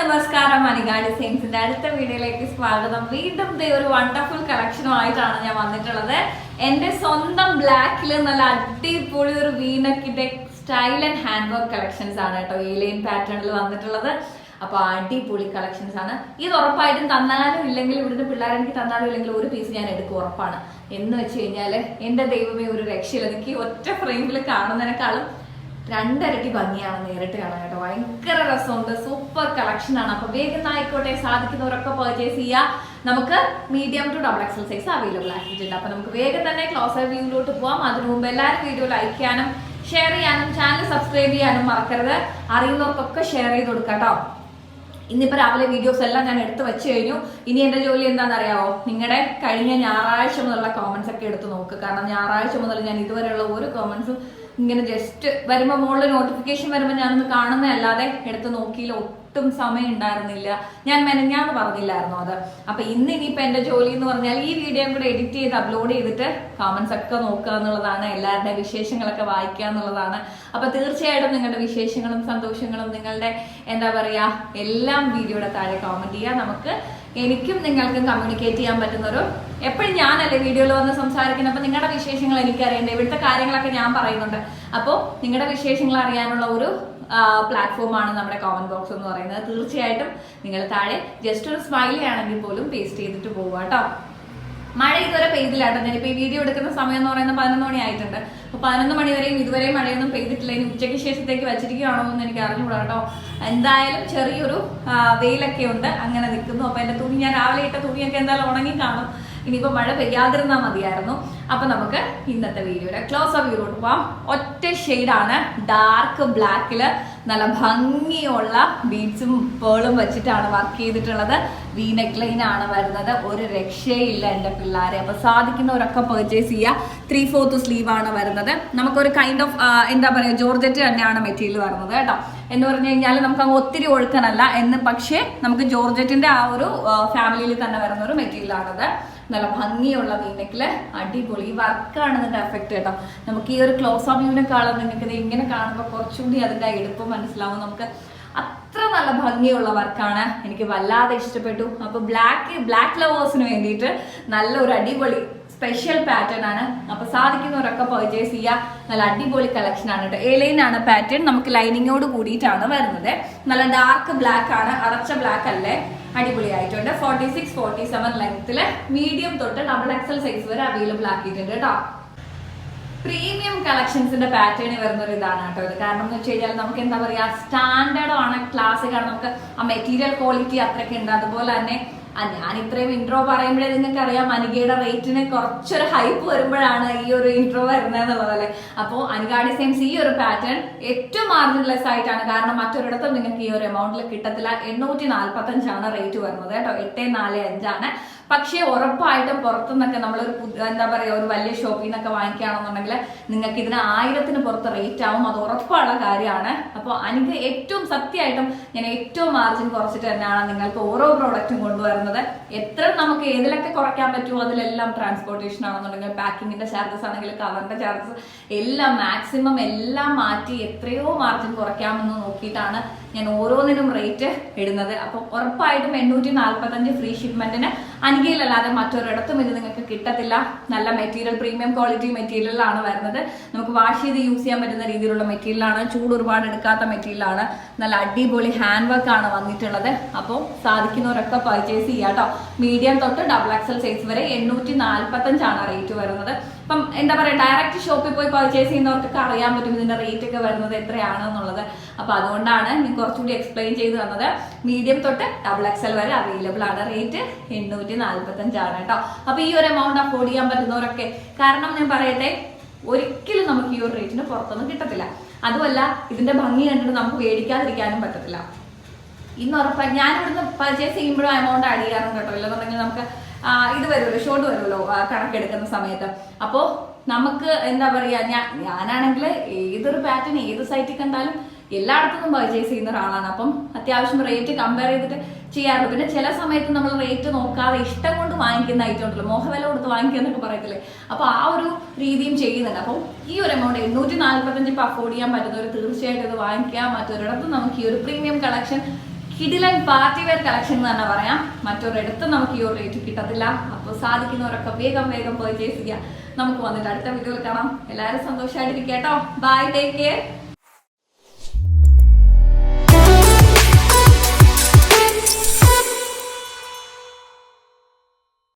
നമസ്കാരം അനികാടി സെയിൻസിന്റെ അടുത്ത വീഡിയോയിലേക്ക് സ്വാഗതം. വീണ്ടും ഒരു വണ്ടർഫുൾ കളക്ഷനുമായിട്ടാണ് ഞാൻ വന്നിട്ടുള്ളത്. എന്റെ സ്വന്തം ബ്ലാക്കിൽ നല്ല അടിപൊളി ഒരു വീനക്കിന്റെ style and hand work collections ആണ് കേട്ടോ ഏലിയൻ പാറ്റേണിൽ വന്നിട്ടുള്ളത്. അപ്പൊ അടിപൊളി കളക്ഷൻസ് ആണ്. ഇത് ഉറപ്പായിട്ടും തന്നാലും ഇല്ലെങ്കിൽ ഇവിടുന്ന് പിള്ളേർ എനിക്ക് തന്നാലും ഇല്ലെങ്കിൽ ഒരു പീസ് ഞാൻ എടുക്കും ഉറപ്പാണ്. എന്ന് വെച്ച് കഴിഞ്ഞാൽ എന്റെ ദൈവമേ ഒരു രക്ഷയില്ല. എനിക്ക് ഒറ്റ ഫ്രെയിമിൽ കാണുന്നതിനേക്കാളും രണ്ടരട്ടി ഭംഗിയാണ് നേരിട്ട് കാണാൻ കേട്ടോ. ഭയങ്കര രസമുണ്ട്. സൂപ്പർ കളക്ഷൻ ആണ്. അപ്പൊ വേഗം ആയിക്കോട്ടെ. സാധിക്കുന്നവരൊക്കെ പർച്ചേസ് ചെയ്യുക. നമുക്ക് medium to double XL size available ആക്കിയിട്ടുണ്ട്. അപ്പൊ നമുക്ക് വേഗം തന്നെ ക്ലോസർ വ്യൂവിലോട്ട് പോവാം. അതിനു മുമ്പ് എല്ലാവരും വീഡിയോ ലൈക്ക് ചെയ്യാനും ഷെയർ ചെയ്യാനും ചാനൽ സബ്സ്ക്രൈബ് ചെയ്യാനും മറക്കരുത്. അറിയുന്നവർക്കൊക്കെ ഷെയർ ചെയ്ത് കൊടുക്കാം കേട്ടോ. ഇന്നിപ്പോ രാവിലെ വീഡിയോസ് എല്ലാം ഞാൻ എടുത്തു വെച്ച് കഴിഞ്ഞു. ഇനി എന്റെ ജോലി എന്താണെന്ന് അറിയാവോ നിങ്ങളുടെ കഴിഞ്ഞ ഞായറാഴ്ച മുതലുള്ള കോമൻസ് ഒക്കെ എടുത്ത് നോക്ക്. കാരണം ഞായറാഴ്ച മുതൽ ഞാൻ ഇതുവരെയുള്ള ഒരു കോമന്റ്സും ഇങ്ങനെ ജസ്റ്റ് വരുമ്പോൾ മുകളിൽ നോട്ടിഫിക്കേഷൻ വരുമ്പോൾ ഞാനൊന്ന് കാണുന്നതല്ലാതെ എടുത്ത് നോക്കിയില്ല. ഒട്ടും സമയം ഉണ്ടായിരുന്നില്ല. ഞാൻ മെനഞ്ഞാന്ന് പറഞ്ഞില്ലായിരുന്നു അത്? അപ്പൊ ഇന്ന് ഇനിയിപ്പോ എന്റെ ജോലി എന്ന് പറഞ്ഞാൽ ഈ വീഡിയോ കൂടെ എഡിറ്റ് ചെയ്ത് അപ്ലോഡ് ചെയ്തിട്ട് കമന്റ്സ് ഒക്കെ നോക്കുക എന്നുള്ളതാണ്. എല്ലാവരുടെ വിശേഷങ്ങളൊക്കെ വായിക്കുക എന്നുള്ളതാണ്. അപ്പൊ തീർച്ചയായിട്ടും നിങ്ങളുടെ വിശേഷങ്ങളും സന്തോഷങ്ങളും നിങ്ങളുടെ എന്താ പറയാ എല്ലാം വീഡിയോയുടെ താഴെ കോമന്റ് ചെയ്യുക നമുക്ക് എനിക്കും നിങ്ങൾക്കും കമ്മ്യൂണിക്കേറ്റ് ചെയ്യാൻ പറ്റുന്ന ഒരു എപ്പോഴും ഞാനല്ലേ വീഡിയോയിൽ വന്ന് സംസാരിക്കുന്നത്. അപ്പൊ നിങ്ങളുടെ വിശേഷങ്ങൾ എനിക്ക് അറിയണ്ടേ ഇവിടുത്തെ കാര്യങ്ങളൊക്കെ ഞാൻ പറയുന്നുണ്ട്. അപ്പോൾ നിങ്ങളുടെ വിശേഷങ്ങൾ അറിയാനുള്ള ഒരു പ്ലാറ്റ്ഫോമാണ് നമ്മുടെ കോമന്റ് ബോക്സ് എന്ന് പറയുന്നത്. തീർച്ചയായിട്ടും നിങ്ങൾ താഴെ ജസ്റ്റ് ഒരു സ്മൈലി ആണെങ്കിൽ പോലും പേസ്റ്റ് ചെയ്തിട്ട് പോവുക കേട്ടോ. മഴ ഇതുവരെ പെയ്തില്ലാട്ടോ. ഞാനിപ്പോ ഈ വീഡിയോ എടുക്കുന്ന സമയം എന്ന് പറയുന്നത് പതിനൊന്ന് മണി ആയിട്ടുണ്ട്. അപ്പൊ പതിനൊന്ന് മണി വരെയും ഇതുവരെയും മഴയൊന്നും പെയ്തിട്ടില്ല. ഇനി ഉച്ചയ്ക്ക് ശേഷത്തേക്ക് വെച്ചിരിക്കുകയാണോ എന്ന് എനിക്ക് അറിഞ്ഞുകൂടാ കേട്ടോ. എന്തായാലും ചെറിയൊരു വെയിലൊക്കെ ഉണ്ട്. അങ്ങനെ നിൽക്കുന്നു. അപ്പൊ എന്റെ തുണി ഞാൻ രാവിലെ ഇട്ട തുണിയൊക്കെ എന്തായാലും ഉണങ്ങി കാണും. ഇനിയിപ്പോ മഴ പെയ്യാതിരുന്നാൽ മതിയായിരുന്നു. അപ്പൊ നമുക്ക് ഇന്നത്തെ വീഡിയോയുടെ ക്ലോസ് ഓഫ് വ്യൂ പോവാം. ഒറ്റ ഷെയ്ഡാണ് ഡാർക്ക് ബ്ലാക്കിൽ നല്ല ഭംഗിയുള്ള ബീഡ്സും പേളും വെച്ചിട്ടാണ് വർക്ക് ചെയ്തിട്ടുള്ളത്. വി നെക്ക് ലൈൻ ആണ് വരുന്നത്. ഒരു രക്ഷയില്ല എന്റെ പിള്ളേരെ. അപ്പൊ സാധിക്കുന്നവരൊക്കെ പെർച്ചേസ് ചെയ്യുക. ത്രീ ഫോർത്ത് സ്ലീവ് ആണ് വരുന്നത്. നമുക്കൊരു കൈൻഡ് ഓഫ് എന്താ പറയുക ജോർജറ്റ് തന്നെയാണ് മെറ്റീരിയൽ വരുന്നത് കേട്ടോ. എന്ന് പറഞ്ഞു കഴിഞ്ഞാൽ നമുക്ക് അങ്ങ് ഒത്തിരി ഒഴുക്കനല്ല. എന്ന് പക്ഷേ നമുക്ക് ജോർജറ്റിന്റെ ആ ഒരു ഫാമിലിയിൽ തന്നെ വരുന്ന ഒരു മെറ്റീരിയൽ ആണത്. നല്ല ഭംഗിയുള്ള വീനെക്കിൽ അടിപൊളി വർക്കാണ് ഇതിന്റെ എഫക്ട് കേട്ടോ. നമുക്ക് ഈ ഒരു ക്ലോസ് ഓഫ് വ്യൂവിനെ കാണാൻ നിങ്ങൾക്ക് ഇത് ഇങ്ങനെ കാണുമ്പോൾ കുറച്ചുകൂടി അതിന്റെ എടുപ്പ് മനസ്സിലാവും. നമുക്ക് അത്ര നല്ല ഭംഗിയുള്ള വർക്കാണ്. എനിക്ക് വല്ലാതെ ഇഷ്ടപ്പെട്ടു. അപ്പൊ ബ്ലാക്ക് ബ്ലാക്ക് ലവേഴ്സിന് വേണ്ടിയിട്ട് നല്ല ഒരു അടിപൊളി സ്പെഷ്യൽ പാറ്റേൺ ആണ്. അപ്പൊ സാധിക്കുന്നവരൊക്കെ പർച്ചേസ് ചെയ്യുക. നല്ല അടിപൊളി കളക്ഷൻ ആണ് കേട്ടോ. എലൈൻ ആണ് പാറ്റേൺ നമുക്ക് ലൈനിങ്ങോട് കൂടിയിട്ടാണ് വരുന്നത്. നല്ല ഡാർക്ക് ബ്ലാക്ക് ആണ്. അടച്ച ബ്ലാക്ക് അല്ലേ? അടിപൊളിയായിട്ടുണ്ട്. ഫോർട്ടി സിക്സ് ഫോർട്ടി സെവൻ ലെങ്ത്തിൽ മീഡിയം തൊട്ട് ഡബിൾ എക്സൽ സൈസ് വരെ അവൈലബിൾ ആക്കിയിട്ടുണ്ട് കേട്ടോ. പ്രീമിയം കളക്ഷൻസിന്റെ പാറ്റേൺ വരുന്ന ഒരു ഇതാണ് കേട്ടോ ഇത്. കാരണം എന്ന് വെച്ച് കഴിഞ്ഞാൽ നമുക്ക് എന്താ പറയാ സ്റ്റാൻഡേർഡ് ആണ് ക്ലാസ് ആണ്. നമുക്ക് ആ മെറ്റീരിയൽ ക്വാളിറ്റി അത്രയ്ക്ക് ഉണ്ട്. അതുപോലെ തന്നെ ആ ഞാൻ ഇത്രയും ഇൻട്രോ പറയുമ്പോഴേ നിങ്ങൾക്ക് അറിയാം അനികയുടെ റേറ്റിന് കുറച്ചൊരു ഹൈപ്പ് വരുമ്പോഴാണ് ഈ ഒരു ഇൻട്രോ വരുന്നത് എന്നുള്ളതല്ലേ അപ്പോൾ അനികാടി സെയിംസ് ഈ ഒരു പാറ്റേൺ ഏറ്റവും മാർജിൻലെസ് ആയിട്ടാണ്. കാരണം മറ്റൊരിടത്തും നിങ്ങൾക്ക് ഈ ഒരു എമൗണ്ടിൽ കിട്ടത്തില്ല. എണ്ണൂറ്റി നാൽപ്പത്തി അഞ്ചാണ് റേറ്റ് വരുന്നത് കേട്ടോ. എട്ട് നാല് അഞ്ചാണ്. പക്ഷേ ഉറപ്പായിട്ടും പുറത്തുനിന്നൊക്കെ പുതിയ- എന്താ പറയുക ഒരു വലിയ ഷോപ്പിൽ നിന്നൊക്കെ വാങ്ങിക്കുകയാണെന്നുണ്ടെങ്കിൽ നിങ്ങൾക്ക് ഇതിന് ആയിരത്തിന് പുറത്ത് റേറ്റ് ആവും. അത് ഉറപ്പുള്ള കാര്യമാണ്. അപ്പോൾ എനിക്ക് ഏറ്റവും സത്യമായിട്ടും ഞാൻ ഏറ്റവും മാർജിൻ കുറച്ചിട്ട് തന്നെയാണ് നിങ്ങൾക്ക് ഓരോ പ്രോഡക്റ്റും കൊണ്ടുവരുന്നത്. എത്ര നമുക്ക് ഏതിലൊക്കെ കുറയ്ക്കാൻ പറ്റുമോ അതിലെല്ലാം ട്രാൻസ്പോർട്ടേഷൻ ആണെന്നുണ്ടെങ്കിൽ പാക്കിങ്ങിന്റെ ചാർജസ് ആണെങ്കിൽ കവറിന്റെ ചാർജസ് എല്ലാം മാക്സിമം എല്ലാം മാറ്റി എത്രയോ മാർജിൻ കുറയ്ക്കാമെന്ന് നോക്കിയിട്ടാണ് ഞാൻ ഓരോന്നിനും റേറ്റ് ഇടുന്നത്. അപ്പം ഉറപ്പായിട്ടും എണ്ണൂറ്റി നാൽപ്പത്തഞ്ച് ഫ്രീ ഷിപ്മെന്റിന് അനികയിലല്ലാതെ മറ്റൊരിടത്തും ഇത് നിങ്ങൾക്ക് കിട്ടത്തില്ല. നല്ല മെറ്റീരിയൽ പ്രീമിയം ക്വാളിറ്റി മെറ്റീരിയലാണ് വരുന്നത്. നമുക്ക് വാഷ് ചെയ്ത് യൂസ് ചെയ്യാൻ പറ്റുന്ന രീതിയിലുള്ള മെറ്റീരിയലാണ് ചൂട് ഒരുപാട് എടുക്കാത്ത മെറ്റീരിയലാണ് നല്ല അടിപൊളി ഹാൻഡ് വർക്ക് ആണ് വന്നിട്ടുള്ളത്. അപ്പോൾ സാധിക്കുന്നവരൊക്കെ പർച്ചേസ് ചെയ്യുക കേട്ടോ മീഡിയം തൊട്ട് ഡബിൾ എക്സൽ സൈസ് വരെ എണ്ണൂറ്റി നാൽപ്പത്തഞ്ചാണ് റേറ്റ് വരുന്നത്. അപ്പം എന്താ പറയുക ഡയറക്റ്റ് ഷോപ്പിൽ പോയി പർച്ചേസ് ചെയ്യുന്നവർക്കൊക്കെ അറിയാൻ പറ്റും ഇതിന്റെ റേറ്റ് ഒക്കെ വരുന്നത് എത്രയാണ് എന്നുള്ളത്. അപ്പൊ അതുകൊണ്ടാണ് ഞാൻ കുറച്ചുകൂടി എക്സ്പ്ലെയിൻ ചെയ്ത് തന്നത്. മീഡിയം തൊട്ട് ഡബിൾ എക്സൽ വരെ അവൈലബിൾ ആണ്. റേറ്റ് എണ്ണൂറ്റി നാൽപ്പത്തി അഞ്ചാണ് കേട്ടോ. അപ്പൊ ഈ ഒരു എമൗണ്ട് അഫോർഡ് ചെയ്യാൻ പറ്റുന്നവരൊക്കെ കാരണം ഞാൻ പറയട്ടെ ഒരിക്കലും നമുക്ക് ഈ ഒരു റേറ്റിന് പുറത്തൊന്നും കിട്ടത്തില്ല. അതുമല്ല ഇതിന്റെ ഭംഗി കണ്ടിട്ട് നമുക്ക് മേടിക്കാതിരിക്കാനും പറ്റത്തില്ല. ഇന്ന് ഉറപ്പായി ഞാൻ ഇവിടുന്ന് പർച്ചേസ് ചെയ്യുമ്പോഴും എമൗണ്ട് ആഡ് ചെയ്യാറുണ്ട് കേട്ടോ. ഇല്ലെന്നുണ്ടെങ്കിൽ നമുക്ക് ഇത് വരുമല്ലോ ഷോട്ട് വരുമല്ലോ കണക്കെടുക്കുന്ന സമയത്ത്. അപ്പോൾ നമുക്ക് എന്താ പറയാ ഞാൻ ഞാനാണെങ്കിൽ ഏതൊരു പാറ്റേൺ ഏത് സൈറ്റിൽ കണ്ടാലും എല്ലായിടത്തും പർച്ചേസ് ചെയ്യുന്ന ഒരാളാണ്. അപ്പം അത്യാവശ്യം റേറ്റ് കമ്പയർ ചെയ്തിട്ട് ചെയ്യാറുണ്ട്. പിന്നെ ചില സമയത്ത് നമ്മൾ റേറ്റ് നോക്കാതെ ഇഷ്ടം കൊണ്ട് വാങ്ങിക്കുന്ന ഐറ്റം ഉണ്ടല്ലോ മോഹവില കൊടുത്ത് വാങ്ങിക്കുക എന്നൊക്കെ പറയത്തില്ലേ? അപ്പൊ ആ ഒരു രീതിയും ചെയ്യുന്നുണ്ട്. അപ്പം ഈ ഒരു എമൗണ്ട് എണ്ണൂറ്റി നാല്പത്തഞ്ച് ഇപ്പൊ അഫോർഡ് ചെയ്യാൻ പറ്റുന്നവർ തീർച്ചയായിട്ടും ഇത് വാങ്ങിക്കുക മറ്റൊരിടത്തും നമുക്ക് ഈ ഒരു പ്രീമിയം കളക്ഷൻ കിടിലൻ പാർട്ടി വെയർ കളക്ഷൻ എന്ന് തന്നെ പറയാം. മറ്റൊരിടത്തും നമുക്ക് ഈ ഒരു റേറ്റ് കിട്ടത്തില്ല. അപ്പോൾ സാധിക്കുന്നവരൊക്കെ വേഗം വേഗം പർച്ചേസ് ചെയ്യുക. നമുക്ക് വന്നിട്ട് അടുത്ത വീഡിയോയിൽ കാണാം. എല്ലാവരും സന്തോഷമായിട്ടിരിക്കും കേട്ടോ. Bye take care